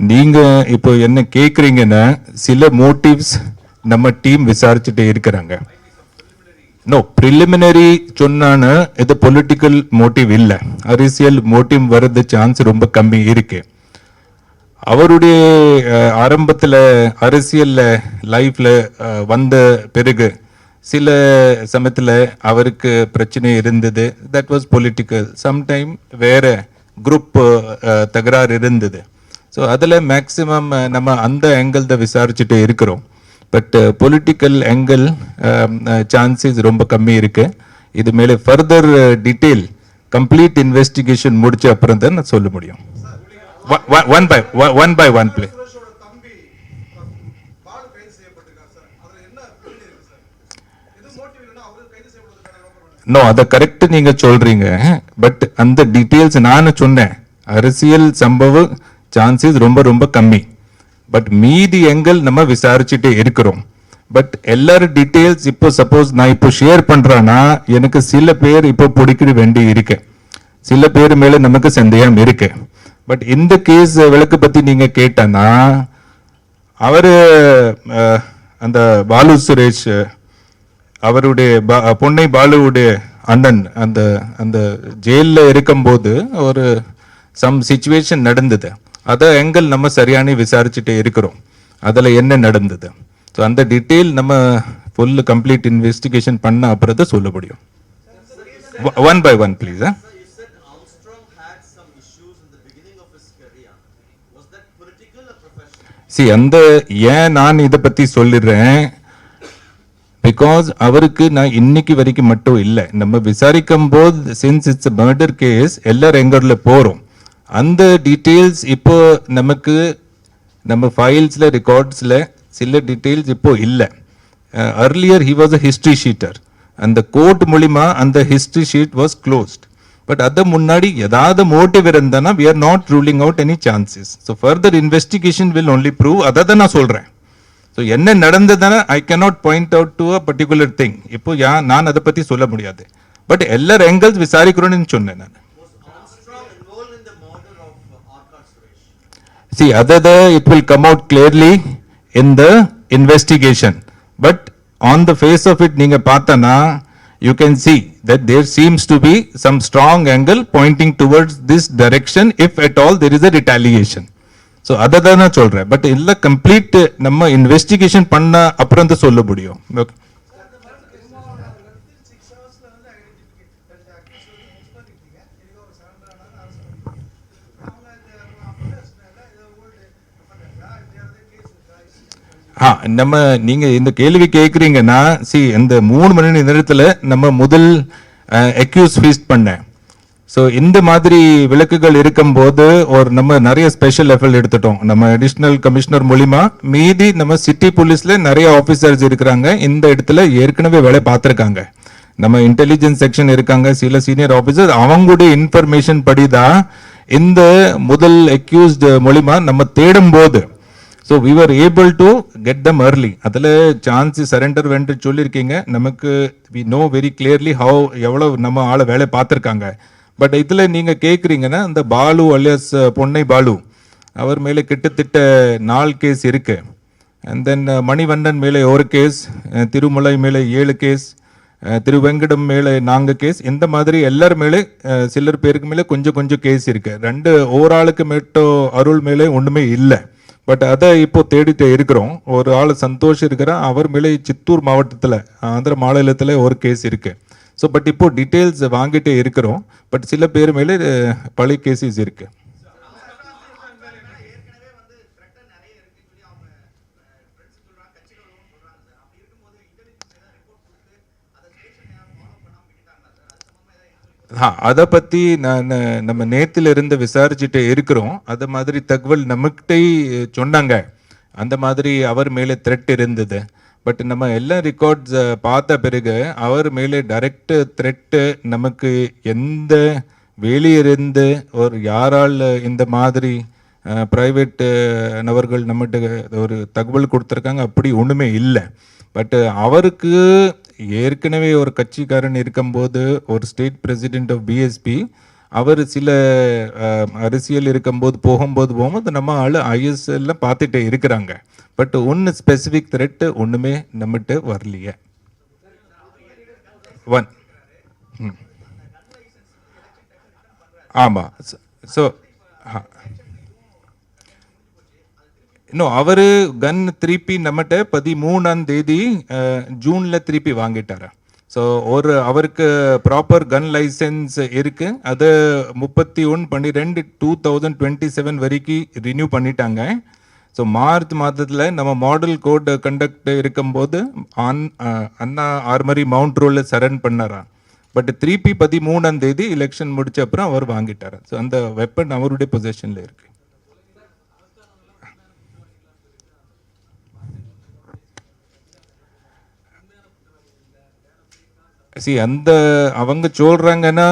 நீங்கள் இப்போ என்ன கேட்குறீங்கன்னா சில மோட்டிவ்ஸ் நம்ம டீம் விசாரிச்சுட்டே இருக்கிறாங்க. நோ ப்ரிலிமினரி சொன்னான இது பொலிட்டிக்கல் மோட்டிவ் இல்லை. அரசியல் மோட்டிவ் வர்றது சான்ஸ் ரொம்ப கம்மி இருக்கு. அவருடைய ஆரம்பத்தில் அரசியலில் லைஃப்பில் வந்த பிறகு சில சமயத்தில் அவருக்கு பிரச்சனை இருந்தது. தட் வாஸ் பொலிட்டிக்கல் சம்டைம் வேற குரூப் தகராறு இருந்தது. ஸோ அதில் மேக்சிமம் நம்ம அந்த ஆங்கிள் தான் விசாரிச்சுட்டு இருக்கிறோம். பட் பொலிட்டிக்கல் ஆங்கிள் சான்சஸ் ரொம்ப கம்மி இருக்கு. இது மேலே ஃபர்தர் டீட்டெயில் கம்ப்ளீட் இன்வெஸ்டிகேஷன் முடிச்ச அப்புறம் தான் நான் சொல்ல முடியும். One by one by one play no அதை கரெக்ட் நீங்க சொல்றீங்க. பட் அந்த டீட்டெயில்ஸ் நான் சொன்னேன். அரசியல் சம்பவம் சான்சஸ் ரொம்ப ரொம்ப கம்மி. பட் மீதி எங்கள் நம்ம விசாரிச்சுட்டே இருக்கிறோம். பட் எல்லாரும் டீட்டெயில்ஸ் இப்போ சப்போஸ் நான் இப்போ ஷேர் பண்றேன்னா எனக்கு சில பேர் இப்போ பிடிக்கிற வேண்டி இருக்கு. சில பேர் மேல நமக்கு சந்தேகம் இருக்கு. பட் இந்த கேஸ் விளக்கு பத்தி நீங்க கேட்டனா அவரு அந்த பாலு சுரேஷ் அவருடைய பொன்னை பாலுவுடைய அண்ணன் அந்த அந்த ஜெயிலில் இருக்கும்போது ஒரு சம் சுச்சுவேஷன் நடந்தது. அதை எங்கள் நம்ம சரியான விசாரிச்சுட்டே இருக்கிறோம். அதில் என்ன நடந்தது? ஸோ அந்த டீட்டெயில் நம்ம ஃபுல் கம்ப்ளீட் இன்வெஸ்டிகேஷன் பண்ண அப்புறம் தான் சொல்ல முடியும். ஒன் பை ஒன் ப்ளீஸ் ஆ? சி அந்த ஏன் நான் இதை பத்தி சொல்லிடுறேன்? பிகாஸ் அவருக்கு நான் இன்னைக்கு வரைக்கும் மட்டும் இல்லை. நம்ம விசாரிக்கும் போது சின்ஸ் இட்ஸ் மர்டர் கேஸ் எல்லாரும் எங்கூர்ல போறோம். அந்த டீட்டெயில்ஸ் இப்போ நமக்கு நம்ம ஃபைல்ஸில் ரெக்கார்ட்ஸில் சில டீட்டெயில்ஸ் இப்போ இல்லை. Earlier he was a history sheeter அந்த கோர்ட் மூலிமா அந்த history sheet was closed but அதை முன்னாடி ஏதாவது மோட்டிவ் இருந்தானா we are not ruling out any chances so further investigation will only prove அதை தான் நான் சொல்கிறேன் ஸோ என்ன நடந்ததுன்னா I cannot point out to a particular thing இப்போ யா நான் அதை பற்றி சொல்ல முடியாது. பட் எல்லா எங்கல்ஸ் விசாரிக்கிறோன்னு சொன்னேன் நான். See, other the, it will come out clearly in the investigation. But on the face of it, நீங்க பார்த்தனா you can see that there seems to be some strong angle pointing towards this direction if at all there is a retaliation. So அதை தான் நான் சொல்றேன் but இல்ல complete நம்ம investigation பண்ண அப்புறம் தான் சொல்ல முடியும் Okay. சிக்ஸ் ஹவர்ஸ்ல வந்து ஐடென்டிஃபிகேட் அக்யூஸ் வந்து மிஸ் பண்ணிட்டீங்க எனக்கு ஒரு சரண்டர் ஆனாங்க அரசு பண்ணிட்டீங்க அவங்க இந்த அஃபண்டர்ஸ்னால இது ஓல்டு அஃபண்டர்ஸா இது யாராவது கேஸ் இருக்கா ஆ நம்ம நீங்க இந்த கேள்வி கேட்குறீங்கன்னா சி இந்த மூணு மணி நேரத்தில் நம்ம முதல் எக்யூஸ் ஃபீஸ்ட் பண்ணேன். ஸோ இந்த மாதிரி விளக்குகள் இருக்கும்போது ஒரு நம்ம நிறைய ஸ்பெஷல் எஃபர்ட் எடுத்துட்டோம். நம்ம அடிஷ்னல் கமிஷனர் மூலிமா மீதி நம்ம சிட்டி போலீஸில் நிறைய ஆஃபீஸர்ஸ் இருக்கிறாங்க. இந்த இடத்துல ஏற்கனவே வேலை பார்த்துருக்காங்க. நம்ம இன்டெலிஜென்ஸ் செக்ஷன் இருக்காங்க. சில சீனியர் ஆஃபீஸர் அவங்களுடைய இன்ஃபர்மேஷன் படி தான் இந்த முதல் அக்யூஸ்ட் மூலிமா நம்ம தேடும் போது so we are able to get them early அதில் சான்ஸ் சரண்டர் வேண்டு சொல்லியிருக்கீங்க நமக்கு we know very clearly how எவ்வளோ நம்ம ஆளை வேலை பார்த்துருக்காங்க. பட் இதில் நீங்கள் கேட்குறீங்கன்னா அந்த பாலு அலியாஸ் பொன்னை பாலு அவர் மேலே கிட்டத்தட்ட நாலு கேஸ் இருக்கு. அண்ட் தென் மணிவண்ணன் மேலே ஒரு கேஸ் திருமலை மேலே ஏழு கேஸ் திரு வெங்கடம் மேலே நான்கு கேஸ் இந்த மாதிரி எல்லார் மேலே சிலர் பேருக்கு மேலே கொஞ்சம் கொஞ்சம் கேஸ் இருக்கு. ரெண்டு ஓராளுக்கு மட்டும் அருள் மேலே ஒன்றுமே இல்லை. பட் அதை இப்போ தேடிட்டு இருக்கிறோம். ஒரு ஆள் சந்தோஷ் இருக்கிறா அவர் மேலே சித்தூர் மாவட்டத்தில் ஆந்திர மாநிலத்தில் ஒரு கேஸ் இருக்கு. ஸோ பட் இப்போ டீட்டெயில்ஸ் வாங்கிட்டே இருக்கிறோம். பட் சில பேர் மேலே பழைய கேசஸ் இருக்குது ஏற்கனவே வந்து threat நிறைய இருக்குன்னு சொல்லி அவங்க ஃப்ரெண்ட்ஸ் சொல்றாங்க கட்சியில் உள்ளவங்க சொல்றாங்க சார் அப்படி இருக்கும்போது இன்டெலிஜென்ஸ் ஏதாவது ரிப்போர்ட் கொடுத்து அதை ஸ்டேஷன் யாரும் ஃபாலோ பண்ணாம விட்டுட்டாங்களா சார் அது சம்பந்தமா ஏதாவது ஆ அதை பற்றி நான் நம்ம நேத்துல இருந்து விசாரிச்சுட்டு இருக்கிறோம். அது மாதிரி தகவல் நமக்கிட்டே சொன்னாங்க. அந்த மாதிரி அவர் மேலே த்ரெட் இருந்தது. பட் நம்ம எல்லா ரெக்கார்ட்ஸ் பார்த்த பிறகு அவர் மேலே டைரக்ட் த்ரெட்டு நமக்கு எந்த வெளியிருந்து ஒரு யாரால் இந்த மாதிரி ப்ரைவேட் நபர்கள் நம்மகிட்ட ஒரு தகவல் கொடுத்துருக்காங்க அப்படி ஒன்றுமே இல்லை. பட் அவருக்கு ஏற்கனவே ஒரு கட்சிக்காரன் இருக்கும்போது ஒரு ஸ்டேட் பிரசிடென்ட் ஆஃப் பிஎஸ்பி அவர் சில அரசியல் இருக்கும்போது போகும்போது போகும்போது நம்ம ஆள் ஐஎஸ்எல்லாம் பார்த்துட்டே இருக்கிறாங்க. பட் ஒன்று ஸ்பெசிஃபிக் த்ரெட்டு ஒன்றுமே நம்மகிட்ட வரலையே. ஒன் ம். ஆமாம் ஸோ இன்னும் அவரு கன் திருப்பி நம்மகிட்ட பதிமூணாம் தேதி ஜூனில் திருப்பி வாங்கிட்டார். ஸோ ஒரு அவருக்கு ப்ராப்பர் கன் லைசன்ஸ் இருக்கு. அது முப்பத்தி ஒன்று பன்னிரெண்டு டூ தௌசண்ட் டுவெண்ட்டி செவன் வரைக்கும் ரினியூ பண்ணிட்டாங்க. ஸோ மார்ச் மாதத்தில் நம்ம மாடல் கோட் கண்டக்ட் இருக்கும்போது ஆன் அண்ணா ஆர்மரி மவுண்ட் ரோலில் சரண் பண்ணாரா. பட் திருப்பி பதிமூணாம் தேதி எலெக்ஷன் முடிச்ச அப்புறம் அவர் வாங்கிட்டார். ஸோ அந்த வெப்பன் அவருடைய பொசிஷனில் இருக்குது சி அந்த அவங்க சொல்கிறாங்கன்னா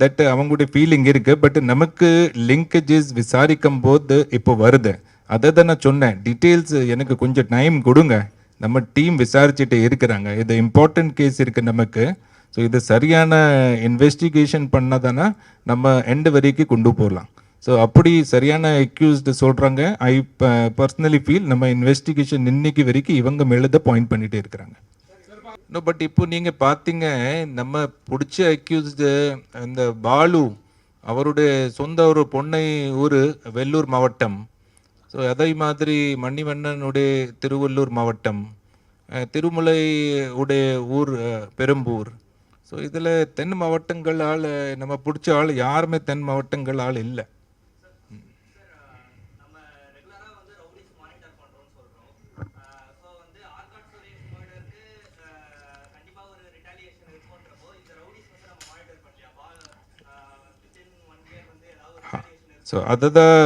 தட் அவங்களுடைய ஃபீலிங் இருக்கு பட் நமக்கு லிங்கேஜஸ் விசாரிக்கும் போது இப்போ வருது. அதை தான் நான் சொன்னேன். டீட்டெயில்ஸ் எனக்கு கொஞ்சம் டைம் கொடுங்க. நம்ம டீம் விசாரிச்சுட்டு இருக்கிறாங்க. இது இம்பார்ட்டன்ட் கேஸ் இருக்கு நமக்கு. ஸோ இது சரியான இன்வெஸ்டிகேஷன் பண்ணாதானா நம்ம எண்டு வரைக்கும் கொண்டு போகலாம் ஸோ அப்படி சரியான அக்யூஸ்டு சொல்கிறாங்க ஐ பர்சனலி ஃபீல் நம்ம இன்வெஸ்டிகேஷன் இன்னைக்கு வரைக்கும் இவங்க மேலே தான் பாயிண்ட் பண்ணிகிட்டே இருக்கிறாங்க. நோ பட் இப்போ நீங்கள் பார்த்தீங்க நம்ம பிடிச்ச அக்யூஸ்டு இந்த பாலு அவருடைய சொந்த ஒரு பொன்னை ஊர் வெள்ளூர் மாவட்டம். ஸோ அதே மாதிரி மணிவண்ணனுடைய திருவள்ளூர் மாவட்டம். திருமலை உடைய ஊர் பெரும்பூர். ஸோ இதில் தென் மாவட்டங்கள் ஆள் நம்ம பிடிச்ச ஆள் யாருமே தென் மாவட்டங்கள் ஆள் இல்லை நம்ம ரெகுலரா வந்து ரவுடிஸ் மானிட்டர் பண்றோம்னு சொல்றோம் ஸோ வந்து ஆர்காட் சுரேஷ் மர்டருக்கு கண்டிப்பா ஒரு ரிட்டாலியேஷன் இருக்குன்றப்போ இந்த ரவுடிஸ் வந்து நம்ம மானிட்டர் பண்ணலையா வித்தின் ஒன் இயர் வந்து ஏதாவது ஒரு ரிட்டாலியேஷன் ஸோ அதை தான்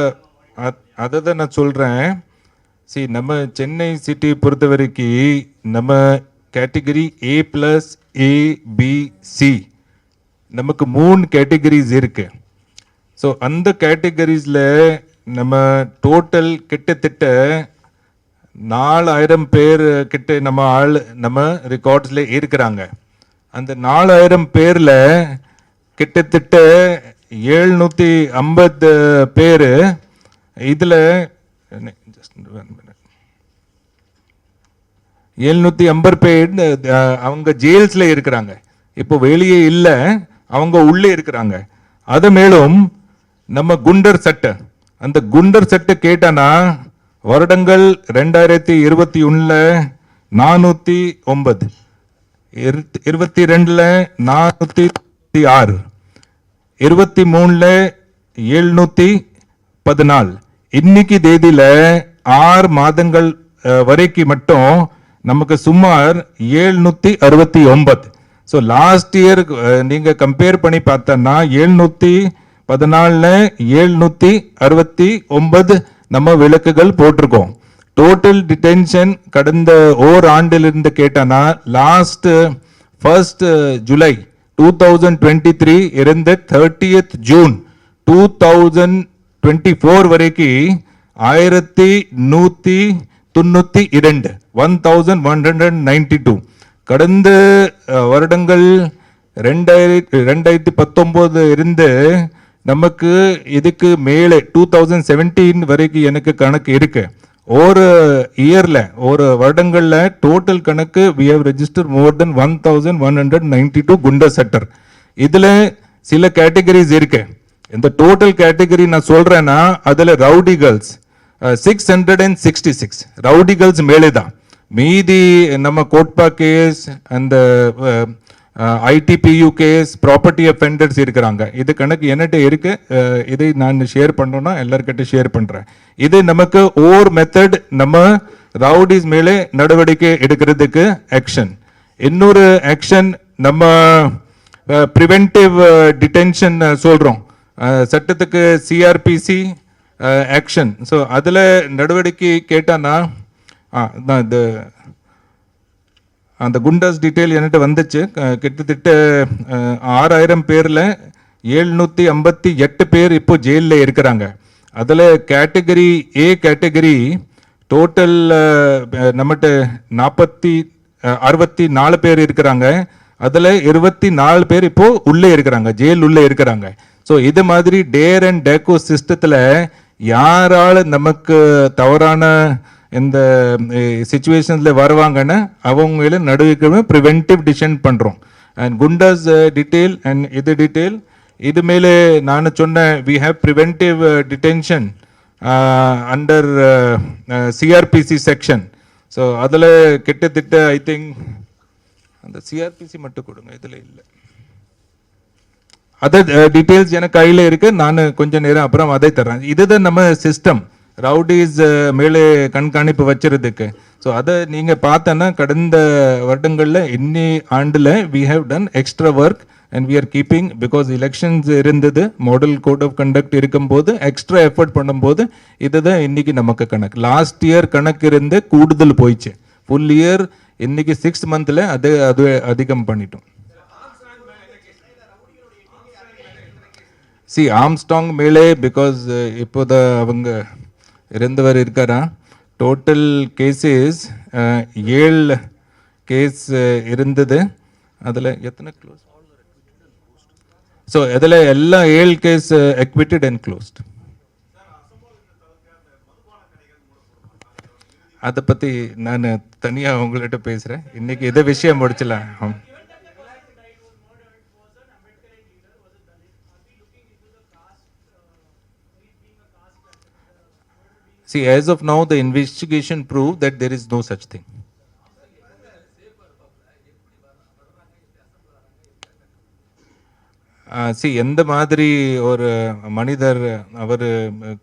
அதை தான் நான் சொல்கிறேன் சி நம்ம சென்னை சிட்டி பொறுத்த வரைக்கும் நம்ம கேட்டகரி ஏ ப்ளஸ் ஏபிசி நமக்கு மூணு கேட்டகரிஸ் இருக்கு. ஸோ அந்த கேட்டகரிஸில் நம்ம டோட்டல் கிட்டத்தட்ட நாலாயிரம் பேர் கிட்ட நம்ம ஆள் நம்ம ரெக்கார்ட்ஸில் இருக்கிறாங்க. அந்த நாலாயிரம் பேரில் கிட்டத்தட்ட எழுநூற்றி ஐம்பது பேர் இதில் எழுநூற்றி ஐம்பது பேர் அவங்க ஜெயில்ஸில் இருக்கிறாங்க. இப்போ வெளியே இல்லை அவங்க உள்ளே இருக்கிறாங்க. அது மேலும் நம்ம குண்டர் சட்டை. அந்த குண்டர் சட்டை கேட்டானா வருடங்கள் ரெண்டாயிரத்தி இருபத்தி ஒன்றில் நானூற்றி ஒன்பது. இரு- இருபத்தி ரெண்டில் நானூற்றி ஆறு. இருபத்தி மூணுல எழுநூத்தி பதினாலு. இன்னைக்கு தேதியில ஆறு மாதங்கள் வரைக்கு வரைக்கும் மட்டும் நமக்கு சுமார் ஏழ்நூற்றி அறுபத்தி ஒன்பது. ஸோ லாஸ்ட் இயர் நீங்கள் கம்பேர் பண்ணி பார்த்தோன்னா எழுநூற்றி பதினாலுல ஏழ்நூற்றி அறுபத்தி ஒன்பது நம்ம விளக்குகள் போட்டிருக்கோம். டோட்டல் டிடென்ஷன் கடந்த ஓர் ஆண்டிலிருந்து கேட்டானா last first July two thousand twenty three இருந்து thirtieth June two thousand twenty four வரைக்கும் ஆயிரத்தி நூற்றி தொண்ணூற்றி இரண்டு one thousand one hundred ninety two கடந்த வருடங்கள் ரெண்டாயிரத்தி ரெண்டாயிரத்தி பத்தொம்போது இருந்து நமக்கு இதுக்கு மேலே டூ தௌசண்ட் செவன்டீன் வரைக்கும் எனக்கு கணக்கு இருக்குது ஒரு இயர்ல ஒரு வருடங்கள்ல டோட்டல் கணக்கு we have register more then one thousand one hundred ninety two குண்டர் செட்டர் இதுல சில கேட்டகரிஸ் இருக்கு. இந்த டோட்டல் கேட்டகரி நான் சொல்றேன்னா அதுல rowdy girls six hundred and sixty six rowdy girls மேலே தான் மீதி நம்ம கோட்பா கேஸ் அந்த ஐடிபியூ கேஸ் ப்ராப்பர்ட்டி அஃபெண்டர்ஸ் இருக்கிறாங்க. இது கணக்கு என்னட்ட இருக்கு. இதை நான் ஷேர் பண்ணோன்னா எல்லாருக்கிட்ட ஷேர் பண்றேன். இது நமக்கு ஓர் மெத்தட் நம்ம ரவுடிஸ் மேலே நடவடிக்கை எடுக்கிறதுக்கு ஆக்ஷன் இன்னொரு ஆக்ஷன் நம்ம ப்ரிவென்டிவ் டிடென்ஷன் சொல்றோம். சட்டத்துக்கு சிஆர்பிசி ஆக்ஷன் ஸோ அதில் நடவடிக்கை கேட்டானா ஆ நான் இது அந்த குண்டாஸ் டீட்டெயில் என்கிட்ட வந்துச்சு. கிட்டத்தட்ட ஆறாயிரம் பேரில் ஏழ்நூற்றி ஐம்பத்தி எட்டு பேர் இப்போ ஜெயிலில் இருக்கிறாங்க. அதில் கேட்டகரி ஏ கேட்டகரி டோட்டல் நம்மகிட்ட நாற்பத்தி அறுபத்தி நாலு பேர் இருக்கிறாங்க. அதில் இருபத்தி நாலு பேர் இப்போ உள்ளே இருக்கிறாங்க ஜெயில் உள்ளே இருக்கிறாங்க. ஸோ இது மாதிரி டேர் அண்ட் டேக்கோ சிஸ்டத்தில் யாரால் நமக்கு தவறான இந்த சுச்சுவேஷன்ஸில் வருவாங்கன்னு அவங்கள நடுவிக்கவே ப்ரிவென்டிவ் டிசிஷன் பண்ணுறோம் அண்ட் குண்டாஸ் டீட்டெயில் அண்ட் இது டீட்டெயில் இது மேலே நான் சொன்னேன் we have preventive detention under CrPC section so அதில் கிட்டத்தட்ட ஐ திங்க் அந்த சிஆர்பிசி மட்டும் கொடுங்க இதில் இல்லை. அதர் டீட்டெயில்ஸ் எனக்கு கையில் இருக்குது நான் கொஞ்சம் நேரம் அப்புறம் அதை தர்றேன். இதுதான் நம்ம சிஸ்டம் ரவுடிஸ் மேலே கண்காணிப்பு வச்சிருதுக்கு. ஸோ அதை நீங்கள் பார்த்தோன்னா கடந்த வருடங்களில் இன்னி ஆண்டில் we have done extra work and we are keeping because elections இருந்தது மாடல் கோட் ஆஃப் கண்டக்ட் இருக்கும்போது எக்ஸ்ட்ரா எஃபர்ட் பண்ணும்போது இதுதான் இன்னைக்கு நமக்கு கணக்கு. லாஸ்ட் இயர் கணக்கு இருந்து கூடுதல் போயிடுச்சு ஃபுல் இயர் இன்னைக்கு சிக்ஸ் மந்த்தில் அது அது அதிகம் பண்ணிட்டோம். சி ஆம்ஸ்டாங் மேலே பிகாஸ் இப்போதான் அவங்க இருந்தவர் இருக்காரா? டோட்டல் கேசஸ் ஏழு கேஸ் இருந்தது. அதில் எத்தனை க்ளோஸ் ஸோ இதில் எல்லா ஏழு கேஸ் எக்விட்டட் அண்ட் க்ளோஸ்ட் அதை பற்றி நான் தனியாக உங்கள்கிட்ட பேசுகிறேன் இன்றைக்கி இதை விஷயம் முடிச்சலாம்? See, as of now, the investigation proved that there is no such thing. Uh, சி எந்த மாதிரி ஒரு மனிதர் அவர்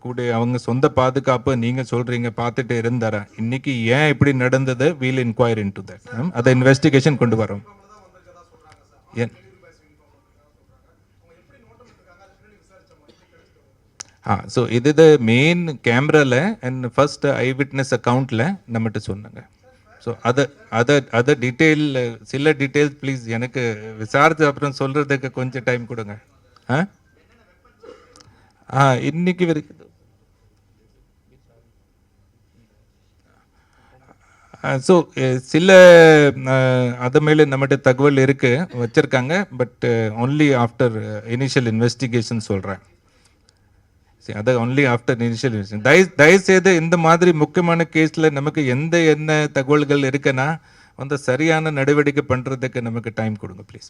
கூட அவங்க சொந்த பாதுகாப்பு நீங்கள் சொல்கிறீங்க பார்த்துட்டு இருந்தாரா? இன்னைக்கு ஏன் இப்படி நடந்தது? We'll inquire into that அதை இன்வெஸ்டிகேஷன் கொண்டு வரோம். ஏன் ஆ ஸோ இது மெயின் கேமராவில் அண்ட் ஃபர்ஸ்ட் ஐ விட்னஸ் அக்கௌண்ட்டில் நம்மகிட்ட சொன்னாங்க. ஸோ அதை அதை அதை டீட்டெயில் சில டீட்டெயில்ஸ் ப்ளீஸ் எனக்கு விசாரித்து அப்புறம் சொல்கிறதுக்கு கொஞ்சம் டைம் கொடுங்க. ஆ? ஆ இன்னைக்கு வரைக்கும் ஸோ சில அது மேலே நம்மகிட்ட தகவல் இருக்குது வச்சுருக்காங்க but only after initial investigation சொல்கிறேன் அதை ஒன்லி ஆஃப்டர் இனிஷியல் தயவு தயவுசெய்து இந்த மாதிரி முக்கியமான கேஸில் நமக்கு எந்த என்ன தகவல்கள் இருக்குன்னா வந்து சரியான நடவடிக்கை பண்ணுறதுக்கு நமக்கு டைம் கொடுங்க ப்ளீஸ்